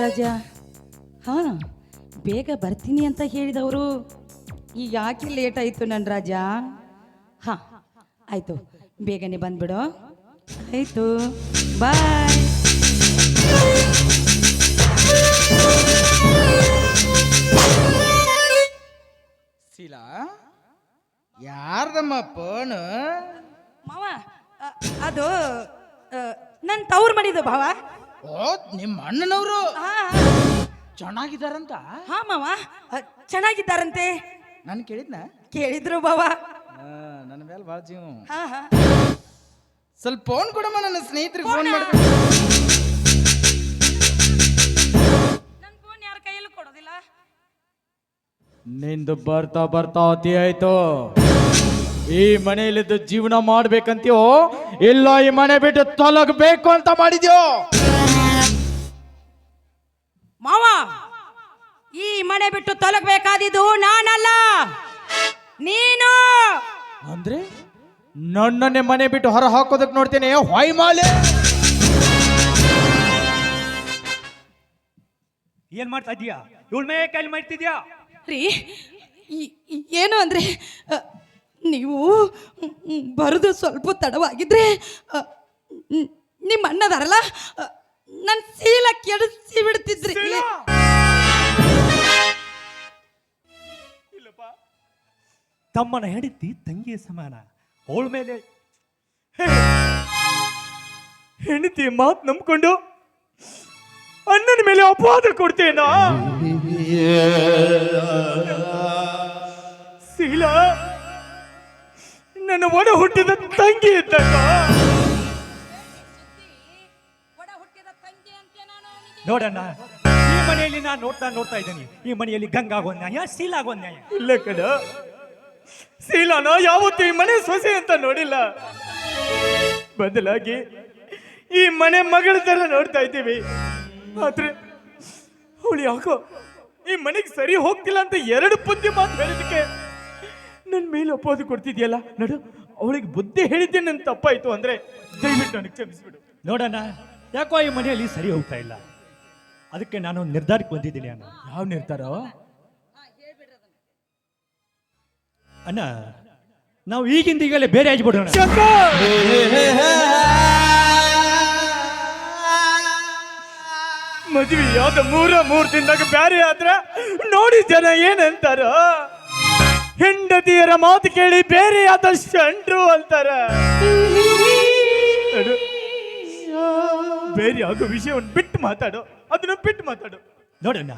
ರಾಜ. ಹಾ ಬೇಗ ಬರ್ತೀನಿ ಅಂತ ಹೇಳಿದವರು. ಈಗ ಯಾಕೆ ಲೇಟ್ ಆಯ್ತು ನನ್ನ ರಾಜ? ಹಾ ಆಯಿತು. ಬೇಗನೆ ಬಂದ್ಬಿಡು. ಆಯಿತು. ಬಾಯ್ ಶೀಲಾ ಯಾರ್ದಮ್ಮ ಫೋನ್ ಮಾವ ಅದು ನನ್ನ ತವ್ರು ಮಾಡಿದ್ದು ಭಾವ ಓ ನಿಮ್ಮ ಅಣ್ಣನವರು. ಹಾ ಚೆನ್ನಾಗಿದ್ದಾರಂತ? ಹಾ ಮಾವ. ಅ, ಚೆನ್ನಾಗಿದ್ದಾರಂತೆ. ನಾನು ಕೇಳಿದ್ನ? ಕೇಳಿದ್ರು ಬಾವ ನನ್ನ ಮೇಲೆ ಭಾಳ ಜೀವ ಹಾ ಹಾ. ಸ್ವಲ್ಪ ಫೋನ್ ಕೊಡಮ್ಮ ನನ್ನ ಸ್ನೇಹಿತರಿಗೆ ಫೋನ್ ಮಾಡ ಫೋನ್ ಯಾರ ಕೈಯಲ್ಲೂ ಕೊಡೋದಿಲ್ಲ. ನಿಂದು ಬರ್ತಾ ಬರ್ತಾ ಅತಿ ಆಯ್ತು. ಈ ಮನೆಯಲ್ಲಿದ್ದು ಜೀವನ ಮಾಡ್ಬೇಕಂತೀಯೋ? ಇಲ್ಲ ಈ ಮನೆ ಬಿಟ್ಟು ತೊಲಗಬೇಕು ಅಂತ ಮಾಡಿದ್ಯೋ? ಮಾವ ಈ ಮನೆ ಬಿಟ್ಟು ತೊಲಗಬೇಕಾದಿದ್ದು ನಾನಲ್ಲ. ನೀನು. ಅಂದ್ರೆ ನನ್ನನ್ನೇ ಮನೆ ಬಿಟ್ಟು ಹೊರ ಹಾಕೋದಕ್ಕೆ ನೋಡ್ತೇನೆ ಹೊಯ್ಮಾಲೆ? ಏನ್ ಮಾಡ್ತಾ ಇದೀಯಾ ಇವಳ ಮೇ ಕೈಲಿ ಮಾಡ್ತಿದ್ಯಾ? ರೀ ಈ- ಈ- ಏನು ಅಂದ್ರೆ ಅ, ನೀವು ಬರೋದು ಸ್ವಲ್ಪ ತಡವಾಗಿದ್ರೆ ನಿಮ್ಮ ಅಣ್ಣದಾರಲ್ಲ ನನ್ನ ಸೀಲ ಕೆಡಿಸಿ ಬಿಡ್ತಿದ್ರಿ. ತಮ್ಮನ ಹೆಂಡತಿ ತಂಗಿಯ ಸಮಾನ. ಅವಳ ಮೇಲೆ ಹೆಂಡತಿ ಮಾತು ನಂಬ್ಕೊಂಡು ಅಣ್ಣನ ಮೇಲೆ ಅಪವಾದ ಕೊಡ್ತೇನಾ? ಶೀಲಾ ನನ್ನ ಒಡ ಹುಟ್ಟಿದ ತಂಗಿ ಇದ್ದಾಗ ನೋಡಣ್ಣ, ಈ ಮನೆಯಲ್ಲಿ ನಾನು ನೋಡ್ತಾ ನೋಡ್ತಾ ಇದ್ದೀನಿ. ಈ ಮನೆಯಲ್ಲಿ ಗಂಗಾಗೋ ನ್ಯಾಯ ಸೀಲಾಗೋ ನ್ಯಾಯ. ಇಲ್ಲ ಕಡ ಶೀಲಾನ ಯಾವತ್ತೂ ಈ ಮನೆ ಸೊಸೆ ಅಂತ ನೋಡಿಲ್ಲ. ಬದಲಾಗಿ ಈ ಮನೆ ಮಗಳ ತರ ನೋಡ್ತಾ ಇದ್ದೀವಿ. ಆದ್ರೆ ಅವಳು ಯಾಕೋ ಈ ಮನೆಗೆ ಸರಿ ಹೋಗ್ತಿಲ್ಲ ಅಂತ ಎರಡು ಪುದ್ದಿ ಮಾತು ಹೇಳಿದಕ್ಕೆ ನನ್ನ ಮೇಲೆ ಅಪವಾದ ಕೊಡ್ತಿದ್ಯಲ್ಲ? ನೋಡು ಅವಳಿಗೆ ಬುದ್ಧಿ ಹೇಳಿದ್ದೆ ನನ್ನ ತಪ್ಪಾಯ್ತು ಅಂದ್ರೆ ದಯವಿಟ್ಟು ನನಗೆ ಕ್ಷಮಿಸ್ಬಿಡು. ನೋಡೋಣ ಯಾಕೋ ಈ ಮನೆಯಲ್ಲಿ ಸರಿ ಹೋಗ್ತಾ ಇಲ್ಲ. ಅದಕ್ಕೆ ನಾನು ನಿರ್ಧಾರಕ್ಕೆ ಬಂದಿದ್ದೀನಿ ಅಣ್ಣ. ಯಾವ ನಿರ್ಧಾರ? ಅಣ್ಣ ನಾವು ಈಗಿಂದ ಈಗಲೇ ಬೇರೆ ಆಗ್ಬಿಡೋಣ ಮದುವೆ ಯಾವ್ದು ಮೂರ ಮೂರ್ ದಿನದಾಗ ಬ್ಯಾರೆ ಆದ್ರೆ ನೋಡಿ ಜನ ಏನಂತಾರ. ಹೆಂಡತಿಯರ ಮಾತು ಕೇಳಿ ಬೇರೆ ಆದ ಶಂಡ್ರು ಅಂತಾರ. ಬೇರೆ ಆಗೋ ವಿಷಯವನ್ನು ಬಿಟ್ಟು ಮಾತಾಡು. ಅದನ್ನ ಬಿಟ್ಟು ಮಾತಾಡು. ನೋಡಣ್ಣ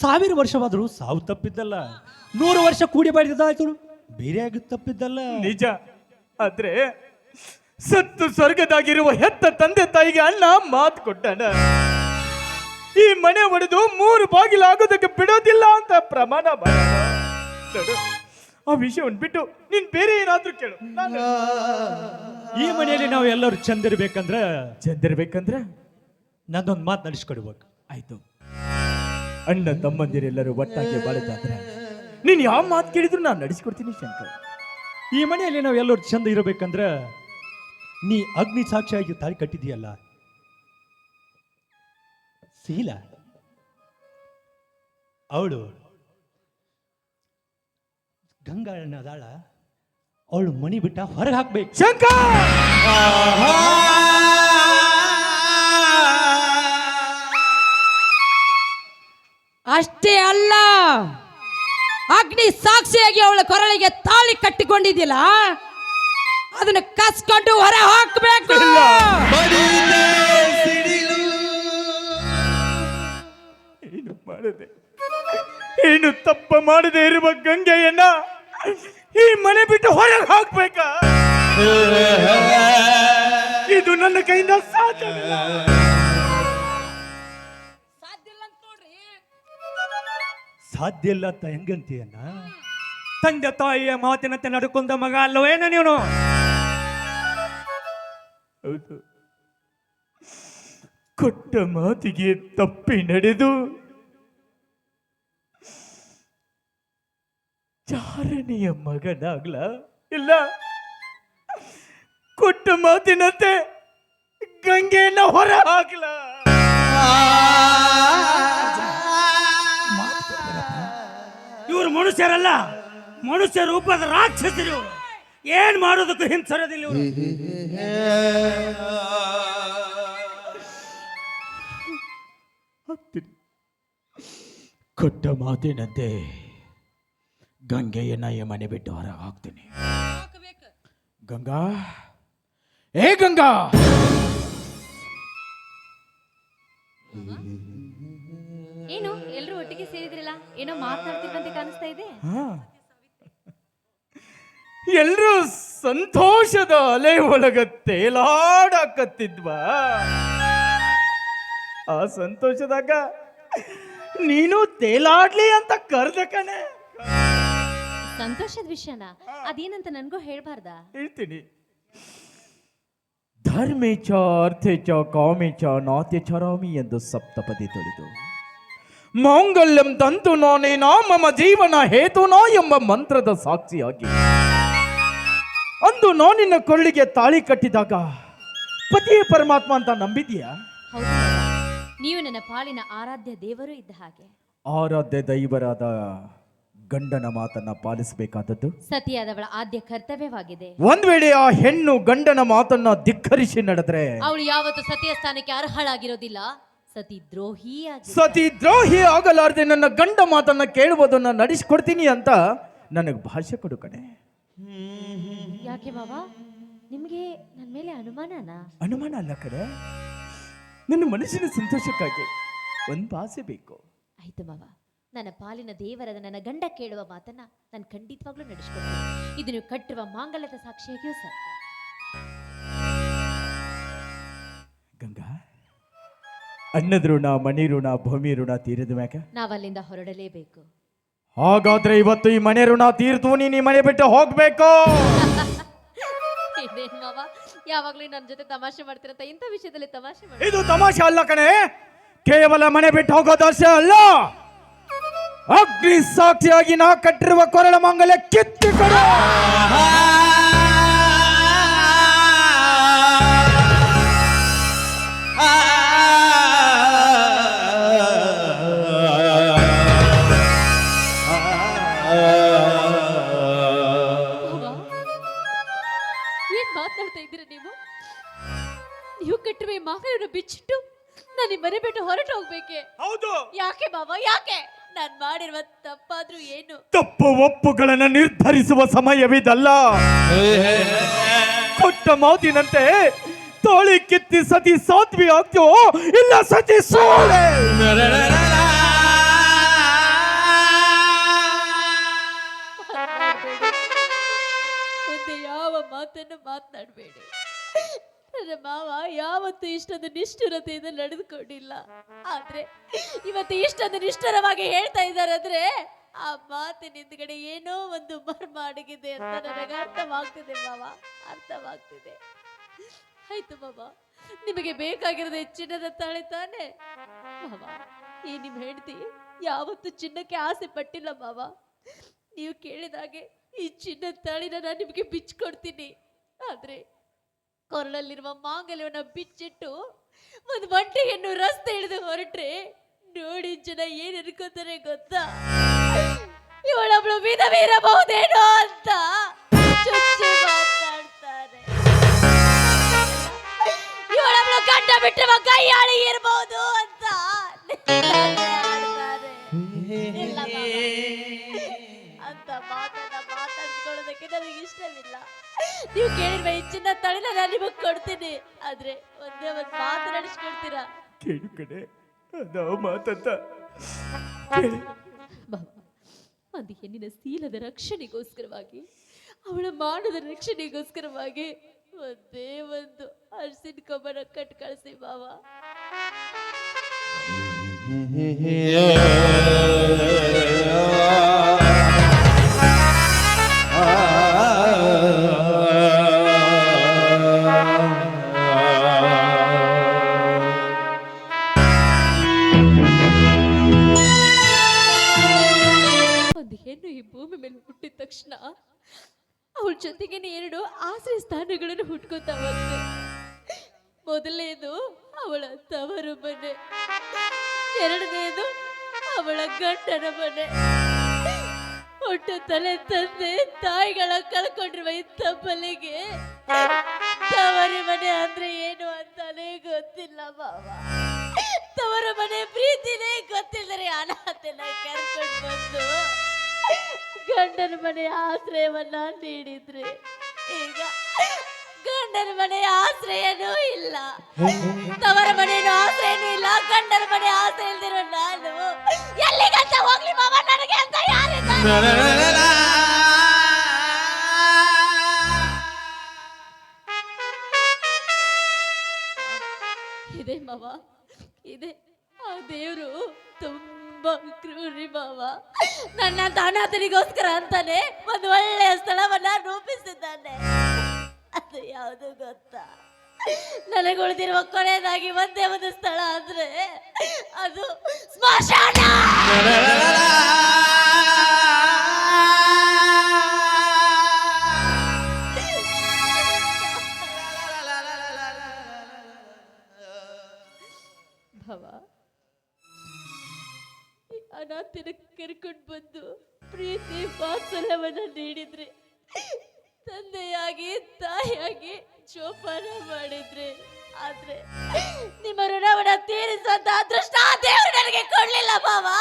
ಸಾವಿರ ವರ್ಷವಾದರೂ ಸಾವು ತಪ್ಪಿದ್ದಲ್ಲ. ನೂರು ವರ್ಷ ಕೂಡಿ ಬಾಡಿದಾಯ್ತು ಬೇರೆ ಆಗಿ ತಪ್ಪಿದ್ದಲ್ಲ. ನಿಜ. ಆದ್ರೆ ಸತ್ತು ಸ್ವರ್ಗದಾಗಿರುವ ಹೆತ್ತ ತಂದೆ ತಾಯಿಗೆ ಅಣ್ಣ ಮಾತು ಕೊಟ್ಟಣ. ಈ ಮನೆ ಒಡೆದು ಮೂರು ಬಾಗಿಲು ಆಗೋದಕ್ಕೆ ಬಿಡೋದಿಲ್ಲ ಅಂತ ಪ್ರಮಾಣ ಮಾಡೋಣ. ಆ ವಿಷಯವನ್ನು ಬಿಟ್ಟು ನಿನ್ ಬೇರೆ ಏನಾದ್ರೂ ಕೇಳು. ನಾನು- ಈ ಮನೆಯಲ್ಲಿ ನಾವು ಎಲ್ಲರೂ ಚಂದಿರ್ಬೇಕಂದ್ರೆ ಚಂದಿರ್ಬೇಕಂದ್ರೆ? ನಂದೊಂದು ಮಾತು ನಡೆಸ್ಕೊಡ್ಬೇಕು ಆಯ್ತು. ಅಣ್ಣ ತಮ್ಮಂದಿರೆಲ್ಲರೂ ಒಟ್ಟಾಗಿ ಬಾಳದಾದ್ರೆ ನೀನ್ ಯಾವ ಮಾತು ಕೇಳಿದ್ರು ನಾನು ನಡೆಸ್ಕೊಡ್ತೀನಿ ಶಂಕರ್. ಈ ಮನೆಯಲ್ಲಿ ನಾವು ಎಲ್ಲರೂ ಚಂದ ಇರಬೇಕಂದ್ರೆ ನೀ ಅಗ್ನಿ ಸಾಕ್ಷಿಯಾಗಿ ತಾಳಿ ಕಟ್ಟಿದೀಯಲ್ಲ ಶೀಲ ಅವಳು ಗಂಗಾಳನ್ನ ಅದಾಳ ಅವಳು ಮಣಿ ಬಿಟ್ಟ ಹೊರಗೆ ಹಾಕ್ಬೇಕು. ಶಂಕರ್! ಅಷ್ಟೇ ಅಲ್ಲ ಅಗ್ನಿ ಸಾಕ್ಷಿಯಾಗಿ ಅವಳ ಕೊರಳಿಗೆ ತಾಳಿ ಕಟ್ಟಿಕೊಂಡಿದ್ದಿಲ್ಲ ಅದನ್ನು ಕಸ್ಕೊಂಡು ಹೊರ ಹಾಕಬೇಕು! ಏನು ಮಾಡದೆ? ಏನು ತಪ್ಪ ಮಾಡದೆ ಇರುವ ಗಂಗೆಯನ್ನ? ಈ ಮನೆ ಬಿಟ್ಟು ಹೊರಗೆ ಹಾಕ್ಬೇಕ ಇದು ನನ್ನ ಕೈಯಿಂದ ಸಾಧ್ಯ ಸಾಧ್ಯ ಇಲ್ಲ ಅಂತ ಹೆಂಗಂತೀಯನ್ನ ತಂದೆ ತಾಯಿಯ ಮಾತಿನಂತೆ ನಡ್ಕೊಂಡ ಮಗ ಅಲ್ಲವೇನ ನೀನು? ಕೊಟ್ಟ ಮಾತಿಗೆ ತಪ್ಪಿ ನಡೆದು ಚಾರಣಿಯ ಮಗನಾಗ್ಲ? ಇಲ್ಲ. ಕೊಟ್ಟ ಮಾತಿನಂತೆ ಗಂಗೆನ ಹೊರ ಹಾಕ್ಲ. ಇವ್ರು ಮನುಷ್ಯರಲ್ಲ. ಮನುಷ್ಯ ರೂಪದ ರಾಕ್ಷಸರು. ಏನ್ ಮಾಡೋದಕ್ಕೆ ಹಿಂಸರದಿಲ್ಲ ಕೊಟ್ಟ ಮಾತಿನಂತೆ ಗಂಗೆಯನ್ನ ಈ ಮನೆ ಬಿಟ್ಟು ಹೊರಗೆ ಹಾಕ್ತೀನಿ ಗಂಗಾ? ಏ ಗಂಗಾ? ಏನು ಎಲ್ಲರೂ ಒಟ್ಟಿಗೆ ಸೇರಿದ್ರಲ್ಲ? ಏನೋ ಮಾತಾಡ್ತಿದ್ದಂತೆ ಕಾಣಿಸ್ತಾ ಇದೆ? ಎಲ್ರೂ ಸಂತೋಷದ ಅಲೆ ಒಳಗ ತೇಲಾಡಕತ್ತಿದ್ವ? ಆ ಸಂತೋಷದಾಗ ನೀನು ತೇಲಾಡ್ಲಿ ಅಂತ ಕರ್ದ ಕಣೆ. ಸಂತೋಷದ ವಿಷಯನ. ಅದೇನಂತ ನನಗೂ ಹೇಳ್ಬಾರ್ದಾ? ಹೇಳ್ತೀನಿ. ಧರ್ಮೇಚ ಚ ಕಾಮೇಚ ನಾತ್ಯಚರಾಮಿ ಎಂದು ಸಪ್ತಪದಿ ತೊಳೆದು. ಮಾಂಗಲ್ಯಂ ತಂತು ನಾನೇನಾ ಮಮ ಜೀವನ ಹೇತುನಾ ಎಂಬ ಮಂತ್ರದ ಸಾಕ್ಷಿಯಾಗಿ. ಅಂದು ನಾನಿನ್ನ ಕೊಳ್ಳಿಗೆ ತಾಳಿ ಕಟ್ಟಿದಾಗ ಪತಿಯೇ ಪರಮಾತ್ಮ ಅಂತ ನಂಬಿದೀಯಾ? ಹೌದು ನೀವು ನನ್ನ ಪಾಲಿನ ಆರಾಧ್ಯ ದೇವರು ಇದ್ದ ಹಾಗೆ. ಆರಾಧ್ಯ ದೈವರಾದ ಗಂಡನ ಮಾತನ್ನ ಪಾಲಿಸಬೇಕಾದದ್ದು? ಸತಿಯಾದವಳ ಆದ್ಯ ಕರ್ತವ್ಯವಾಗಿದೆ. ಒಂದ್ ವೇಳೆ ಆ ಹೆಣ್ಣು ಗಂಡನ ಮಾತನ್ನ ಧಿಕ್ಕರಿಸಿ ನಡೆದ್ರೆ? ಅವಳು ಯಾವತ್ತು ಸತಿಯ ಸ್ಥಾನಕ್ಕೆ ಅರ್ಹಳಾಗಿರೋದಿಲ್ಲ. ಸತಿ ದ್ರೋಹಿ ಸತಿ ದ್ರೋಹಿ ಆಗಲಾರದೆ ನನ್ನ ಗಂಡ ಮಾತನ್ನ ಕೇಳುವುದನ್ನ ನಡೆಸಿಕೊಡ್ತೀನಿ ಅಂತ ನನಗೆ ಭಾಷೆ ಕೊಡು ಕಣೆ. ಯಾಕೆ ಬಾಬಾ? ನಿಮ್ಗೆ ನನ್ ಮೇಲೆ ಅನುಮಾನನಾ? ಅನುಮಾನ ಅಲ್ಲ ಕಡೆ ನನ್ನ ಮನಸ್ಸಿನ ಸಂತೋಷಕ್ಕಾಗಿ ಒಂದು ಭಾಷೆ ಬೇಕು. ಆಯ್ತು ಮಾವ ನನ್ನ ಪಾಲಿನ ದೇವರದ ನನ್ನ ಗಂಡ ಕೇಳುವ ಮಾತನ್ನ ನಾನು ಖಂಡಿತವಾಗ್ಲೂ ನಡೆಸ್ಕೊಡ್ತೀನಿ. ಇದು ನೀವು ಕಟ್ಟಿರುವ ಮಾಂಗಲ್ಯದ ಸಾಕ್ಷಿಯಾಗಿಯೂ ಸರ್ ಗಂಗಾ ಅನ್ನದ ಋಣ ಮಣಿ ಋಣ ಭೂಮಿ ಋಣ ತೀರಿದ ಮ್ಯಾಕ? ನಾವಲ್ಲಿಂದ ಹೊರಡಲೇಬೇಕು. ಹಾಗಾದ್ರೆ ಇವತ್ತು ಈ ಮನೆ ಋಣ ತೀರ್ತು ನೀನ್ ಈ ಮನೆ ಬಿಟ್ಟು ಹೋಗ್ಬೇಕು! ಇದೇನ್ ಮಾವ ಯಾವಾಗ್ಲೂ ನನ್ನ ಜೊತೆ ತಮಾಷೆ ಮಾಡ್ತಿರತ್ತ ಇಂಥ ವಿಷಯದಲ್ಲಿ ತಮಾಷೆ ಮಾಡಿ ಇದು ತಮಾಷೆ ಅಲ್ಲ ಕಣೆ! ಕೇವಲ ಮನೆ ಬಿಟ್ಟು ಹೋಗೋದಷ್ಟೇ ಅಲ್ಲ! ಅಗ್ನಿ ಸಾಕ್ಷಿಯಾಗಿ ನಾ ಕಟ್ಟಿರುವ ಕೊರಳ ಮಂಗಲ ಕಿತ್ತು ಕೊಡು. ಏನ್ ಮಾತನಾಡ್ತಾ ಇದ್ದೀರಾ ನೀವು? ನೀವು ಕಟ್ಟಿರುವ ಈ ಮಗನನ್ನು ಬಿಚ್ಚಿಟ್ಟು ನಾನು ನಿಮ್ಮ ಮನೆ ಬಿಟ್ಟು ಹೊರಟು ಹೋಗ್ಬೇಕೆ ಹೌದು. ಯಾಕೆ ಬಾಬಾ ಯಾಕೆ? ನಾನ್ ಮಾಡಿರುವ ತಪ್ಪಾದ್ರೂ ಏನು? ತಪ್ಪು ಒಪ್ಪುಗಳನ್ನ ನಿರ್ಧರಿಸುವ ಸಮಯವಿದಲ್ಲ. ಕೊಟ್ಟ ಮಾತಿನಂತೆ ತೋಳಿ ಕಿತ್ತಿ ಸತಿ ಸಾತ್ವಿ ಆಗ್ತೋ ಇಲ್ಲ ಸತಿ ಸೋಳೆ? ಮುಂದೆ ಯಾವ ಮಾತನ್ನು ಮಾತನಾಡಬೇಡಿ? ನನ್ನ ಮಾವ ಯಾವತ್ತೂ ಇಷ್ಟೊಂದು ನಿಷ್ಠುರತೆಯಿಂದ ನಡೆದುಕೊಂಡಿಲ್ಲ. ಆದ್ರೆ ಇವತ್ತು ಇಷ್ಟೊಂದು ನಿಷ್ಠರವಾಗಿ ಹೇಳ್ತಾ ಇದ್ದಾರೆ ಆ ಮಾತಿನ ಹಿಂದ್ಗಡೆ ಏನೋ ಒಂದು ಮರ್ಮ ಅಡಗಿದೆ ಅಂತ ನನಗೆ ಅರ್ಥವಾಗ್ತಿದೆ ಮಾವ, ಅರ್ಥವಾಗ್ತಿದೆ. ಆಯ್ತು ಮಾವ, ನಿಮಗೆ ಬೇಕಾಗಿರೋದು ಚಿನ್ನದ ತಾಳೆ ತಾನೆ? ಮಾವ, ಈ ನಿಮ್ ಹೆಂಡತಿ ಯಾವತ್ತು ಚಿನ್ನಕ್ಕೆ ಆಸೆ ಪಟ್ಟಿಲ್ಲ ಮಾವ. ನೀವು ಕೇಳಿದಾಗೆ ಈ ಚಿನ್ನದ ತಾಳಿನ ನಾನು ನಿಮಗೆ ಬಿಚ್ಚಿಕೊಡ್ತೀನಿ ಆದ್ರೆ ಕೊರಳಲ್ಲಿರುವ ಮಾಂಗಲ್ಯವನ್ನ ಬಿಚ್ಚಿಟ್ಟು ಒಂದು ಬಂಟೆಯನ್ನು ರಸ್ತೆ ಹಿಡಿದು ಹೊರಟ್ರೆ ನೋಡಿ ಜನ ಏನ್ ಅನ್ಕೋತಾರೆ ಗೊತ್ತಾ ಇವಳೊಬ್ಳು ವಿಧವೆ ಇರಬಹುದೇನೋ ಅಂತ ಚುಚ್ಚಿ ಮಾತಾಡ್ತಾರೆ ಇವಳೊಬ್ಳು ಗಂಡ ಬಿಟ್ಟಿರುವ ಕೈಯಾಳಿ ಇರಬಹುದು ಅಂತ. ಅಂತ ಮಾತನ್ನ ಮಾತಾಡ್ಕೊಳ್ಳೋದಕ್ಕೆ ನನಗೆ ಇಷ್ಟವಿಲ್ಲ ನೀವು ಕೇಳಿರುವ ಹೆಚ್ಚಿನ ಚಿನ್ನ ತಳಿನ ನಾನು ನಿಮಗೆ ಕೊಡ್ತೀನಿ ಆದ್ರೆ ಒಂದೇ ಒಂದು ಮಾತು ನಡೆಸ್ಕೊಡ್ತೀರಾ ಕೇಳು ಕಡೆ ನಾವು ಮಾತಂತ ಕೇಳಿ ಬಾಬಾ ಒಂದು ಹೆಣ್ಣಿನ ಶೀಲದ ರಕ್ಷಣೆಗೋಸ್ಕರವಾಗಿ ಅವಳ ಮಾನದ ರಕ್ಷಣೆಗೋಸ್ಕರವಾಗಿ ಒಂದೇ ಒಂದು ಅರ್ಸಿನ ಕೊಬ್ಬರ ಕಟ್ ಕಳಿಸಿ ಬಾಬಾ ಒಂದು ಹೆಣ್ಣು ಈ ಭೂಮಿ ಮೇಲೆ ಹುಟ್ಟಿದ ತಕ್ಷಣ ಅವಳ ಜೊತೆಗೆ ಎರಡು ಆಸೆ ಸ್ಥಾನಗಳನ್ನು ಹುಟ್ಕೋತಾವ ಮೊದಲನೇದು ಅವಳ ತವರು ಮನೆ. ಎರಡನೇದು ಅವಳ ಗಂಡನ ಮನೆ. ಒಟ್ಟು ತಲೆ ತಂದೆ ತಾಯಿಗಳ ಕಳ್ಕೊಂಡಿರುವ ಬಲಿಗೆ ತವರಿ ಮನೆ ಅಂದ್ರೆ ಏನು ಅಂತಾನೆ ಗೊತ್ತಿಲ್ಲ ಬಾಬ ತವರ ಮನೆ ಪ್ರೀತಿನೇ ಗೊತ್ತಿಲ್ಲರೆ ಅನಾಥನ ಕರ್ಕೊಂಡು ಬಂದು ಗಂಡನ ಮನೆ ಆಶ್ರಯವನ್ನ ನೀಡಿದ್ರಿ. ಈಗ ಗಂಡನ ಮನೆ ಆಶ್ರಯನೂ ಇಲ್ಲ. ತವರ ಮನೆಯೂ ಆಶ್ರಯನೂ ಇಲ್ಲ. ಗಂಡನ ಮನೆ ಆಶ್ರಯ ಇಲ್ದಿರೋ ನಾನು ಎಲ್ಲಿಗಂತ ಹೋಗ್ಲಿ ಮಾವ ನನಗೆ ಅಂತ ಯಾರಿದ್ದಾರೆ? ಇದೆ ಮಾವ ಇದೆ. ಆ ದೇವರು ತುಂಬಾ ಕ್ರೂರಿ ಮಾವ. ನನ್ನ ತಾನಾತನಿಗೋಸ್ಕರ ಅಂತಾನೆ ಒಂದು ಒಳ್ಳೆಯ ಸ್ಥಳವನ್ನ ರೂಪಿಸಿದ್ದಾನೆ. ಅದು ಯಾವುದು ಗೊತ್ತಾ? ನನಗೆ ಉಳಿದಿರುವ ಕೊನೆಯದಾಗಿ ಒಂದೇ ಒಂದು ಸ್ಥಳ ಅಂದ್ರೆ ಅದು ಸ್ಮಶಾನ! ಅನಾಥನ ಕರ್ಕೊಂಡು ಬಂದು ಪ್ರೀತಿ ವಾತ್ಸಲ್ಯವನ್ನ ನೀಡಿದ್ರಿ, ತಂದೆಯಾಗಿ, ತಾಯಿಯಾಗಿ ಜೋಪಾನ ಮಾಡಿದ್ರೆ, ಆದ್ರೆ ನಿಮ್ಮ ಋಣವನ್ನ ತೀರಿಸಂತ ಅದೃಷ್ಟ ದೇವರು ನನಗೆ ಕೊಡ್ಲಿಲ್ಲ ಬಾವಾ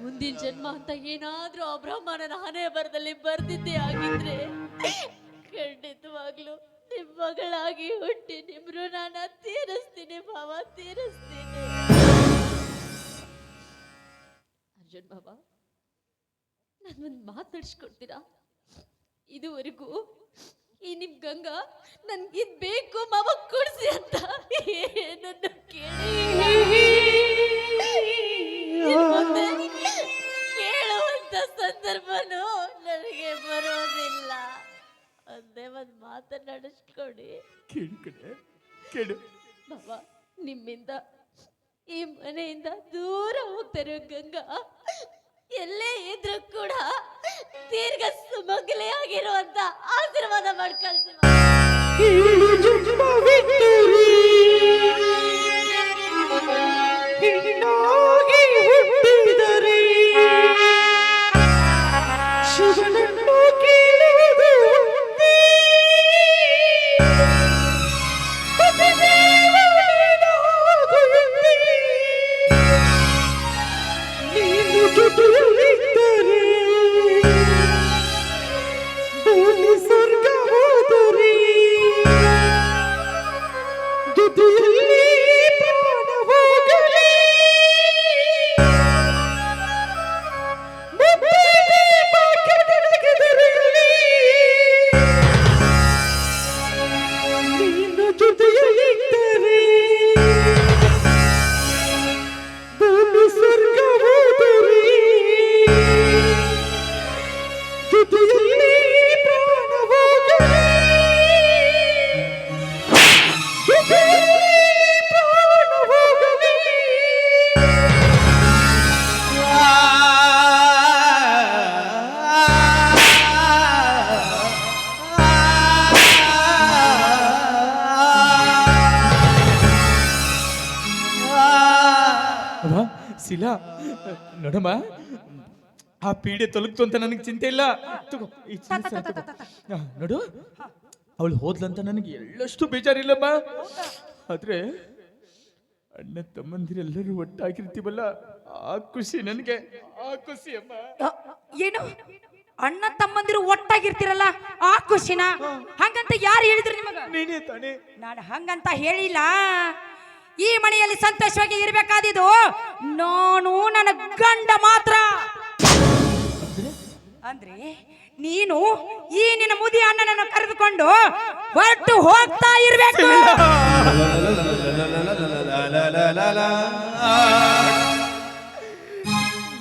ಮುಂದಿನ ಜನ್ಮ ಅಂತ ಏನಾದ್ರೂ ಆ ಬ್ರಹ್ಮಣನ ಹಣೆ ಬರದಲ್ಲಿ ಬರ್ದಿದ್ದೆ ಆಗಿದ್ರೆ ಖಂಡಿತವಾಗ್ಲು ನಿಮ್ ಮಗಳಾಗಿ ಹುಟ್ಟಿ ನಿಮ್ರು ಋಣನ ತೀರಿಸ್ತೀನಿ ಭಾವ, ತೀರಿಸ್ತೀನಿ. ಅರ್ಜುನ್ ಬಾಬಾ ನನ್ನೊಂದು ಮಾತಾಡ್ಸ್ಕೊಡ್ತೀರಾ ಇದುವರೆಗೂ ಈ ನಿಮ್ ಗಂಗಾ ನನ್ಗಿದ್ ಬೇಕು, ಮಾವ ಕೊಡ್ಸಿ ಅಂತ ಏನನ್ನು ಕೇಳಿ? ಕೇಳುವಂತ ಸಂದರ್ಭನೂ ನನಗೆ ಬರೋದಿಲ್ಲ. ಒಂದೇ ಒಂದು ಮಾತನಾಡಿಸ್ಕೊಡಿ ಕೇಳು ಕಡೆ ಕೇಳು. ಬಾಬಾ ನಿಮ್ಮಿಂದ ಈ ಮನೆಯಿಂದ ದೂರ ಹೋಗ್ತಾರೆ ಗಂಗಾ ಎಲ್ಲೇ ಇದ್ರೂ ಕೂಡ ದೀರ್ಘ ಸುಮಗ್ಲೆ ಆಗಿರುವಂತ ಆಶೀರ್ವಾದ ಮಾಡ್ಕಳ್ಸಿ. ನೋಡಮ್ಮ ಆ ಪೀಡೆ ತೊಲಗ್ತು ಅಂತ ನನಗೆ ಚಿಂತೆ ಇಲ್ಲ. ತಗೋ ಈ ತಗೋ. ಆ, ನೋಡು. ಅವಳು ಹೋದ್ಲಂತ ನನಗೆ ಎಳ್ಳಷ್ಟು ಬೇಜಾರಿಲ್ಲಮ್ಮ. ಆದ್ರೆ ಅಣ್ಣ ತಮ್ಮಂದಿರೆಲ್ಲರೂ ಒಟ್ಟಾಗಿರ್ತೀವಲ್ಲ ಆ ಖುಷಿ ನನಗೆ ಆ ಖುಷಿ ಅಮ್ಮ ಅ, ಏನು? ಅಣ್ಣ ತಮ್ಮಂದಿರು ಒಟ್ಟಾಗಿರ್ತಿರಲ್ಲ ಆ ಖುಷಿನ? ಹಂಗಂತ ಯಾರು ಹೇಳಿದ್ರು ನಿಮಗೆ? ನೀನೇ ತಾನೇ. ನಾನು ಹಂಗಂತ ಹೇಳಿಲ್ಲ. ಈ ಮನೆಯಲ್ಲಿ ಸಂತೋಷವಾಗಿ ಇರಬೇಕಾದಿದ್ದು ನಾನು ನನ್ನ ಗಂಡ ಮಾತ್ರ. ಅಂದ್ರೆ ನೀನು ಈ ನಿನ್ನ ಮುದಿ ಅಣ್ಣನನ್ನು ಕರೆದುಕೊಂಡು ಹೊರಟು ಹೋಗ್ತಾ ಇರ್ಬೇಕು.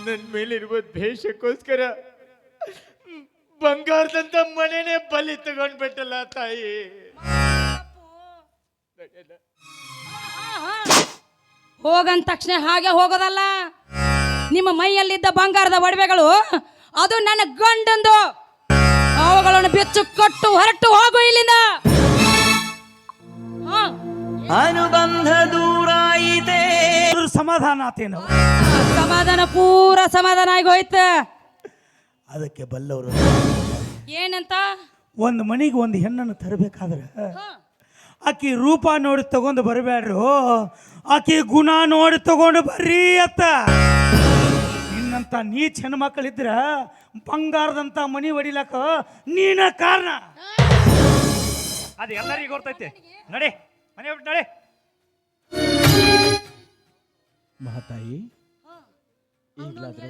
ನನ್ನ ಮೇಲಿರುವ ದೇಶಕ್ಕೋಸ್ಕರ ಬಂಗಾರದಂತ ಮನೆನೇ ಬಲಿ ತಗೊಂಡ್ಬಿಟ್ಟಲ್ಲ ತಾಯಿ. ಹೋಗಂದ ತಕ್ಷಣ ಹಾಗೆ ಹೋಗೋದಲ್ಲ? ನಿಮ್ಮ ಮೈಯಲ್ಲಿದ್ದ ಬಂಗಾರದ ಒಡವೆಗಳು ಅದು ನನ್ನ ಗಂಡಂದು. ಅವುಗಳನ್ನು ಬೆಚ್ಚು ಕೊಟ್ಟು ಹೊರಟು ಹೋಗು ಇಲ್ಲಿಂದ. ಹಾ. ಅನುಬಂಧ ದೂರ ಸಮಾಧಾನ ಸಮಾಧಾನ ಆತೇನು? ಸಮಾಧಾನ ಪೂರ ಸಮಾಧಾನ ಆಗಿ ಹೋಯ್ತು. ಅದಕ್ಕೆ ಬಲ್ಲವರು. ಏನಂತ? ಒಂದು ಮನೆಗೆ ಒಂದು ಹೆಣ್ಣನ್ನು ತರಬೇಕಾದ್ರೆ ಆಕಿ ರೂಪ ನೋಡಿ ತಗೊಂಡು ಬರಬೇಡ್ರು ಆಕಿ ಗುಣ ನೋಡಿ ತಗೊಂಡು ಬರ್ರಿ ಅತ್ತ. ನಿನ್ನಂಥ ನೀಚ ಹೆಣ್ಮಕ್ಳಿದ್ರ ಬಂಗಾರದಂತ ಮನಿ ಹೊಡಿಲಕ್ಕ ನೀನ ಕಾರಣ. ಅದು ಎಲ್ಲರಿಗೂ ಗೊತ್ತೈತೆ. ನಡೆ ಮನೆ ಬಿಟ್ಟು ನಡೆ. ಮಹಾತಾಯಿ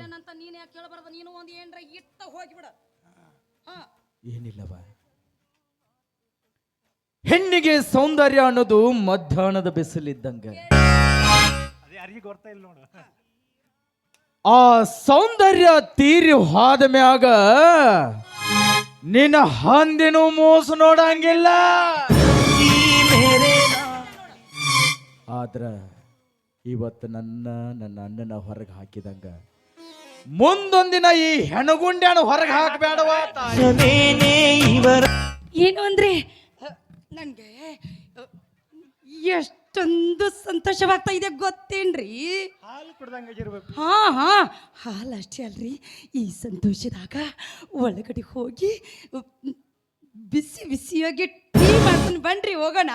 ಏನಂತ ನೀನ್ ಯಾಕೆ ಕೇಳಬಾರ್ದು ನೀನು ಒಂದು ಏನ್ರ ಇಟ್ಟ ಹೋಗಿಬಿಡ. ಏನಿಲ್ಲವ. ಹೆಣ್ಣಿಗೆ ಸೌಂದರ್ಯ ಅನ್ನೋದು ಮಧ್ಯಾಹ್ನದ ಬಿಸಿಲಿದ್ದಂಗ. ಆ ಸೌಂದರ್ಯ ತೀರಿ ಹಾದ ಮ್ಯಾಗ ನಿನ್ನ ಹಂದಿನೂ ಮೋಸ ನೋಡಂಗಿಲ್ಲ. ಆದ್ರ ಇವತ್ತು ನನ್ನ ನನ್ನ ಅಣ್ಣನ ಹೊರಗೆ ಹಾಕಿದಂಗ. ಮುಂದೊಂದಿನ ಈ ಹೆಣಗುಂಡ್ಯಾನ ಹೊರಗೆ ಹಾಕಬೇಡವಾ ಏನು ಅಂದ್ರೆ ನನಗೆ ಎಷ್ಟೊಂದು ಸಂತೋಷವಾಗ್ತಾ ಇದೆ ಗೊತ್ತೇನ್ರಿ? ಹಾಲು ಕುಡ್ದಂಗಿರ್ಬೇಕು ಹಾ ಹಾ ಹಾಲು ಅಷ್ಟೇ ಅಲ್ರಿ. ಈ ಸಂತೋಷದಾಗ ಒಳಗಡೆ ಹೋಗಿ ಬಿಸಿ ಬಿಸಿಯಾಗಿ ಟೀ ಮಾಡ್ಕೊಂಡು ಬನ್ರಿ ಹೋಗೋಣ.